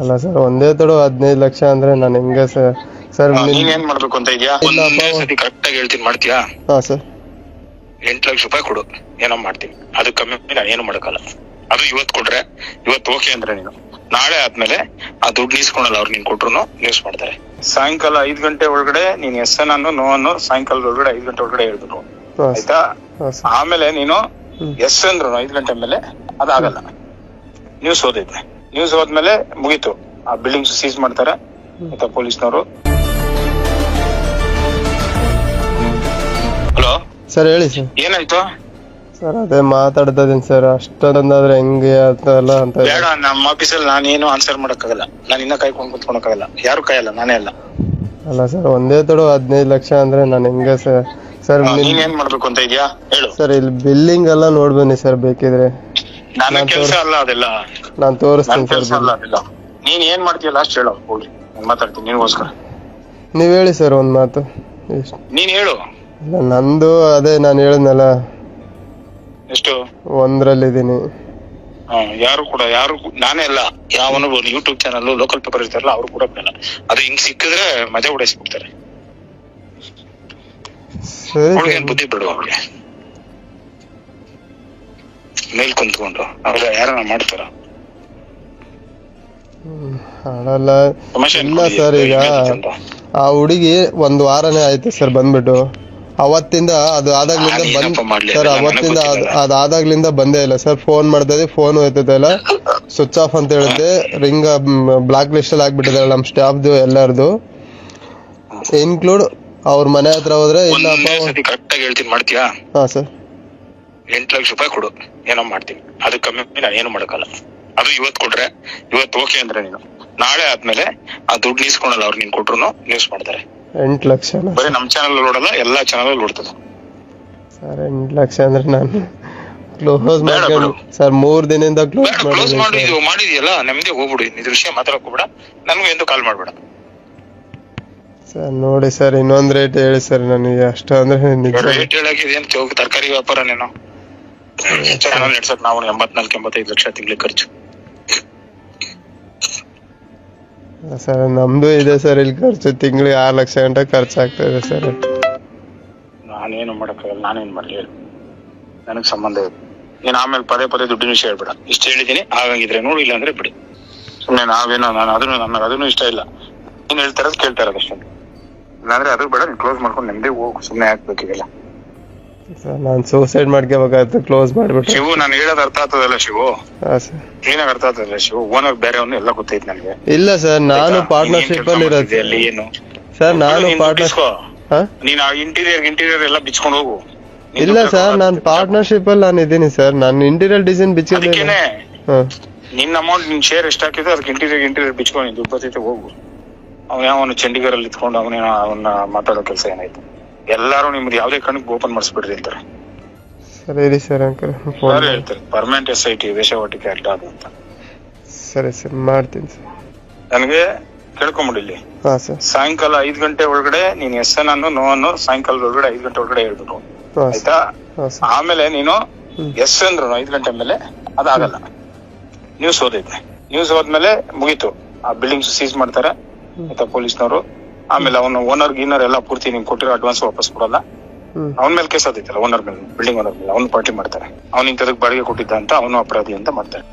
ಅಲ್ಲ ಸರ್ ಒಂದೇ ತಡ ಹದಿನೈದು ಲಕ್ಷ ಅಂದ್ರೆ ನಾನು ಹೆಂಗೆ ಸರ್? ಸರ್ ನೀನ್ ಏನ್ ಮಾಡ್ಬೇಕು ಅಂತ ಇದೆಯಾ? ಒಂದೇ. ಸತಿ ಕರೆಕ್ಟ್ ಆಗಿ ಹೇಳ್ತೀನಿ ಮಾಡ್ತೀಯಾ? ಹಾ ಸರ್. ಎಂಟ್ ಲಕ್ಷ ರೂಪಾಯಿ ಕೊಡು ಏನೋ ಮಾಡ್ತೀನಿ. ಅದು ಕಮ್ಮಿ ನಾನು ಏನು ಮಾಡಕ್ಕಲ್ಲ. ಅದು ಇವತ್ ಕೊಟ್ರೆ ಇವತ್ತು ಓಕೆ ಅಂದ್ರೆ ನೀನು. ನಾಳೆ ಆದ್ಮೇಲೆ ಆ ದುಡ್ಡು ಇಸ್ಕೊಳಲ್ಲ ಅವ್ರು ನೀನ್ ಕೊಟ್ರು ಯೂಸ್ ಮಾಡ್ತಾರೆ. ಸಾಯಂಕಾಲ ಐದ್ ಗಂಟೆ ಒಳಗಡೆ ನೀನ್ ಎಸ್ ಎನ್ ಅನ್ನು ನೋ ಅನ್ನು ಸಾಯಂಕಾಲದ ಒಳಗಡೆ ಐದ್ ಗಂಟೆ ಒಳಗಡೆ ಹೇಳ್ಬಿಟ್ಟು ಹಾಂ ಆಯ್ತಾ? ಹಾಂ ಸರ್. ಆಮೇಲೆ ನೀನು ಹ್ಮ್. ಎಸ್ ಅಂದ್ರು ಐದ್ ಗಂಟೆ ಮೇಲೆ ಅದಾಗಲ್ಲ. ನ್ಯೂಸ್ ಓದೈತೆ. ನ್ಯೂಸ್ ಹೋದ್ಮೇಲೆ ಮುಗೀತು. ಆ ಬಿಲ್ಡಿಂಗ್ ಸೀಸ್ ಮಾಡ್ತಾರೆ ಆಯ್ತಾ ಪೊಲೀಸ್ನವರು. ಹಲೋ? ಸರ್ ಹೇಳಿ ಸರ್. ಏನಾಯ್ತು? ಸರ್ ಅದೇ ಮಾತಾಡ್ತಾ ಇದೀನಿ ಸರ್. ಅಷ್ಟೊಂದಾದ್ರೆ ಹೆಂಗೆ ಅಂತಲ್ಲ ಅಂತ ಬೇಡ ನಮ್ಮ ಆಫೀಸಲ್ಲಿ ನಾನೇನು ಆನ್ಸರ್ ಮಾಡಕ್ಕಾಗಲ್ಲ. ನಾನು ಇನ್ನ ಕಾಯ್ಕೊಂಡು ಕುತ್ಕೊಳಕ್ಕಾಗಲ್ಲ. ಯಾರು ಕಾಯಲ್ಲ? ನಾನೇ ಅಲ್ಲ. ಅಲ್ಲ ಸರ್ ಒಂದೇ ತಡು ಹದಿನೈದು ಲಕ್ಷ ಅಂದ್ರೆ ನಾನು ಹೆಂಗೆ ಸರ್? ಸರ್ ನೀನ್ ಏನ್ ಮಾಡ್ಬೇಕು ಅಂತ ಇದೆಯಾ? ಹೇಳು. ಸರ್ ಇಲ್ಲಿ ಬಿಲ್ಲಿಂಗ್ ಎಲ್ಲ ನೋಡ್ಬನ್ನಿ ಸರ್ ಬೇಕಿದ್ರೆ. ನನ್ನ ನಾನ್ ಕೆಲಸ ಅಲ್ಲ ಅದೆಲ್ಲ. ನಾನು ನನ್ನ ತೋರಿಸ್ತೀನಿ ಕೆಲಸ ಸರ್ ಅಲ್ಲ ಅದೆಲ್ಲ. ನೀನ್ ಏನ್ ಮಾಡ್ತೀಯ ಲಾಸ್ಟ್ ಹೇಳು ಹೋಗ್ಲಿ. ನಾನ್ ಮಾತಾಡ್ತೀನಿ ನಿನ್ಗೋಸ್ಕರ. ನೀವು ಹೇಳಿ ಸರ್ ಒಂದು ಮಾತು. ಎಷ್ಟು ನೀನ್ ಹೇಳು. ಇಲ್ಲ ನಂದು ಅದೇ ನಾನು ಹೇಳಿದ್ನಲ್ಲ. ಎಷ್ಟು? ಒಂದ್ರಲ್ಲಿದ್ದೀನಿ. ಹಾ, ಯಾರು ಕೂಡ ಯಾರು ಕೂ- ನಾನೇ ಅಲ್ಲ. ಯಾವನು ಯೂಟ್ಯೂಬ್ ಚಾನಲ್ ಲೋಕಲ್ ಪೇಪರ್ ಇರ್ತಾರಲ್ಲ ಅವ್ರು ಕೂಡ ಬೇಡ ಅದು ಹಿಂಗ್ ಸಿಕ್ಕಿದ್ರೆ ಮಜಾ ಉಡಾಯಿಸ್ಬಿಡ್ತಾರೆ ಸರಿ ಬುದ್ಧಿ ಬಿಡು ಅವ್ರಿಗೆ ಮೇಲ್ ಕುಂತ್ಕೊಂಡು. ಅವ್ರ ಯಾರನ್ನ ಮಾಡ್ತಾರ? ಇಲ್ಲ ಸರ್ ಈಗ ಆ ಹುಡುಗಿ ಒಂದ್ ವಾರನೇ ಆಯ್ತು ಸರ್ ಬಂದ್ಬಿಟ್ಟು. ಅವತ್ತಿಂದ ಅದು ಆದಾಗ್ಲಿಂದ ಬಂದ್ ಸರ್ ಅವತ್ತಿಂದ ಅದು ಆದಾಗ್ಲಿಂದ ಅದಾದಾಗ್ಲಿಂದ ಬಂದೇ ಇಲ್ಲ ಸರ್. ಫೋನ್ ಮಾಡ್ತಾ ಇದೀವಿ ಫೋನ್ ಹೋಯ್ತದೆ ಇಲ್ಲ ಸ್ವಿಚ್ ಆಫ್ ಅಂತ ಹೇಳಿದ್ದೆ. ರಿಂಗ್ ಬ್ಲಾಕ್ ಲಿಸ್ಟ್ ಅಲ್ಲಿ ಆಗ್ಬಿಟ್ಟಿದೆ ನಮ್ಮ ಸ್ಟಾಫ್ದು ಎಲ್ಲರದು. ಇನ್ಕ್ಲೂಡ್ ಅವ್ರ ಮನೆ ಹತ್ರ ಹೋದ್ರೆ ಇಲ್ಲಪ್ಪ ಕರೆಕ್ಟಾಗಿ ಹೇಳ್ತೀನಿ ಮಾಡ್ತೀಯಾ? ಹಾ ಸರ್. ಎಂಟ್ ಲಕ್ಷ ರೂಪಾಯಿ ಕೊಡು. ಏನೋ ಮಾಡ್ತೀನಿ. ಅದು ಕಮ್ಮಿ ನಾನು ಏನು ಮಾಡಕ್ಕಲ್ಲ. ಅದು ಇವತ್ ಕೊಟ್ರೆ ಇವತ್ತು ಓಕೆ ಅಂದ್ರೆ ನೀನು. ನಾಳೆ ಆದ್ಮೇಲೆ ಆ ದುಡ್ಡು ಇಸ್ಕೊಳಲ್ಲ ಅವ್ರು ನೀನ್ ಕೊಟ್ರು ನ್ಯೂಸ್ ಮಾಡ್ತಾರೆ. ಎಂಟು ಲಕ್ಷ ಬರೀ ನಮ್ ಚಾನಲ್ ನೋಡಲ್ಲ ಎಲ್ಲಾ ಚಾನಲ್ ನೋಡ್ತದೆ. ಸರ್ ಎಂಟು ಲಕ್ಷ ಅಂದ್ರೆ ನಾನು ಕ್ಲೋಸ್ ಮಾಡ್ಕೊಂಡು ಸರ್ ಮೂರ್ ದಿನದಿಂದ ಕ್ಲೋಸ್ ಕ್ಲೋಸ್ ಮಾಡಿದ್ವಿ ಮಾಡಿದ್ಯಲ್ಲ ನೆಮ್ಮದಿ ಹೋಗ್ಬಿಡು. ಇದ್ರ ವಿಷಯ ಮಾತಾಡಕ್ ಹೋಗ್ಬೇಡ. ನನಗೂ ಎಂದು ಕಾಲ್ ಮಾಡ್ಬೇಡ. ಸರ್ ನೋಡಿ ಸರ್ ಇನ್ನೊಂದ್ ರೇಟ್ ಹೇಳಿ ಸರ್ ನನಗೆ. ಅಷ್ಟು ಅಂದ್ರೆ ರೇಟ್ ಹೇಳಾಗಿದೆ ಇದೇನು ತರಕಾರಿ ವ್ಯಾಪಾರ ನೀನು? ಚಾನಲ್ ನಡ್ಸಕ್ ನಾವು ಎಂಬತ್ನಾಲ್ಕು ಎಂಬತ್ತೈದು ಲಕ್ಷ ತಿಂಗಳ ಖರ್ಚು. ಸರ್ ನಮ್ದು ಇದೆ ಸರ್ ಇಲ್ಲಿ ಖರ್ಚು. ತಿಂಗಳಿಗೆ ಆರು ಲಕ್ಷ ಗಂಟೆ ಇದೆ ಸರ್. ನಾನೇನು ಮಾಡಕ್ಕಾಗಲ್ಲ ನಾನೇನು ಮಾಡಲಿ ಹೇಳು. ನನಗ್ ಸಂಬಂಧ ಇದೆ ನೀನು ಆಮೇಲೆ ಪದೇ ಪದೇ ದುಡ್ಡಿನ ವಿಷಯ ಹೇಳ್ಬೇಡ. ಇಷ್ಟ ಹೇಳಿದ್ದೀನಿ ಆಗಂಗಿದ್ರೆ ನೋಡು ಇಲ್ಲ ಅಂದ್ರೆ ಬಿಡಿ. ಸುಮ್ಮನೆ ನಾವೇನೋ ನಾನು ಅದನ್ನು ನನಗೆ ಅದನ್ನು ಇಷ್ಟ ಇಲ್ಲ. ನೀನು ಹೇಳ್ತಾರ ಕೇಳ್ತಾ ಇರೋದು ಅಷ್ಟೇ. ಇಲ್ಲಾಂದ್ರೆ ಅದು ಬೇಡ ನೀನು ಕ್ಲೋಸ್ ಮಾಡ್ಕೊಂಡು ನೆಮ್ಮದಿ ಹೋಗು. ಸುಮ್ಮನೆ ಹಾಕ್ಬೇಕಿಲ್ಲ ಸರ್ ನಾನು ಸೂಸೈಡ್ ಮಾಡ್ಕೋಬೇಕಾಗುತ್ತೆ ಕ್ಲೋಸ್ ಮಾಡ್ಬಿಟ್ಟು. ಶಿವು ನಾನು ಹೇಳೋದು ಅರ್ಥ ಆಗ್ತದಲ್ಲ ಶಿವು? ಹಾ ಸರ್ ಕ್ಲೀನಾಗಿ ಅರ್ಥ ಆಗ್ತದಲ್ಲ ಶಿವು? ಓನರ್ ಬೇರೆ ಅವನು ಎಲ್ಲ ಗೊತ್ತೈತೆ ನನಗೆ. ಇಲ್ಲ ಸರ್ ನಾನು? ಪಾರ್ಟ್ನರ್ಶಿಪ್ ಅಲ್ಲಿ ಇರೋದು. ಅಲ್ಲಿ? ಏನು? ಸರ್ ನಾನು ನೀನ್ ಪಾರ್ಟ್ನರ್ ಬಿಚ್ಕೋ. ಹಾ? ನೀನ್ ಇಂಟೀರಿಯರ್ ಇಂಟೀರಿಯರ್ ಎಲ್ಲ ಬಿಚ್ಕೊಂಡು ಹೋಗು. ನೀನ್ ಇಲ್ಲ ದುಡ್ಡು ಸರ್ ನಾನು? ಪಾರ್ಟ್ನರ್ಶಿಪ್ ಅಲ್ಲಿ ನಾನು ಇದ್ದೀನಿ ಸರ್ ನಾನು ಇಂಟೀರಿಯರ್ ಡಿಸೈನ್ ಬಿಚ್ಚಿದ್ದೀನಿ ಅದಕ್ಕೇನೆ. ಹಾ. ನಿನ್ನ ಅಮೌಂಟ್ ನಿನ್ ಶೇರ್ ಎಷ್ಟು ಹಾಕಿದ್ರೆ ಅದಕ್ಕೆ ಇಂಟೀರಿಯರ್ ಇಂಟೀರಿಯರ್ ಬಿಚ್ಕೊಂಡು ದುಡ್ಡು ಬರ್ತೈತೆ ಹೋಗು. ಅವ್ನ ಯಾವನು ಚಂಡೀಗರಲ್ಲಿ ಇತ್ಕೊಂಡು ಅವನ ಅವನ್ನ ಮಾತಾಡೋ ಕೆಲಸ ಏನಾಯ್ತು? ಎಲ್ಲಾರು ನಿಮ್ದು ಯಾವ್ದೇ ಕಣಕ್ ಓಪನ್ ಮಾಡಿಸ್ಬಿಡ್ರಿ ಅಂತಾರೆ. ಸರಿ ಸರ್ ಅಂಕಲ್ ಯಾರು ಹೇಳ್ತಾರೆ ಪರ್ಮನೆಂಟ್ ಎಸ್ ಐ ಟಿ ವೇಷವಾಟಿಕೆ ಅಡ್ಡ ಅದು ಅಂತ. ಸರಿ ಸರ್ ಮಾಡ್ತೀನಿ ಸರ್. ನನಗೆ ಕೇಳ್ಕೊಂಬಿಡಿಲ್ಲಿ ಹಾ ಸರ್. ಸಾಯಂಕಾಲ ಐದ್ ಗಂಟೆ ಒಳಗಡೆ ನೀನ್ ಎಸ್ ಎನ್ ಅನ್ನು ನೋ ಅನ್ನು ಸಾಯಂಕಾಲ ಒಳಗಡೆ ಐದ್ ಗಂಟೆ ಒಳಗಡೆ ಹೇಳ್ಬಿಟ್ಟು ಹಾ ಸರ್. ಆಯ್ತಾ? ಸರ್. ಆಮೇಲೆ ನೀನು ಹ್ಮ್. ಎಸ್ ಅಂದ್ರು ಐದ್ ಗಂಟೆ ಮೇಲೆ ಅದಾಗಲ್ಲ. ನ್ಯೂಸ್ ಓದೈತೆ. ನ್ಯೂಸ್ ಹೋದ್ಮೇಲೆ ಮುಗೀತು. ಆ ಬಿಲ್ಡಿಂಗ್ಸ್ ಸೀಸ್ ಮಾಡ್ತಾರೆ. ಆಯ್ತಾ ಪೊಲೀಸ್ನವರು? ಆಮೇಲೆ ಅವನು ಓನರ್ ಗೀನರ್ ಎಲ್ಲ ಪೂರ್ತಿ ನೀವು ಕೊಟ್ಟಿರೋ ಅಡ್ವಾನ್ಸ್ ವಾಪಸ್ ಕೊಡಲ್ಲ. ಅವನ ಮೇಲೆ ಕೇಸ್ ಆದಿತ್ತಲ್ಲ ಓನರ್ ಮೇಲೆ ಬಿಲ್ಡಿಂಗ್ ಓನರ್ ಮೇಲೆ ಅವ್ನು ಪಾರ್ಟಿ ಮಾಡ್ತಾರೆ. ಅವ್ನು ಇಂಥದಕ್ಕೆ ಬಾಡಿಗೆ ಕೊಟ್ಟಿದ್ದ ಅಂತ ಅವನು ಅಪರಾಧಿ ಅಂತ ಮಾಡ್ತಾರೆ.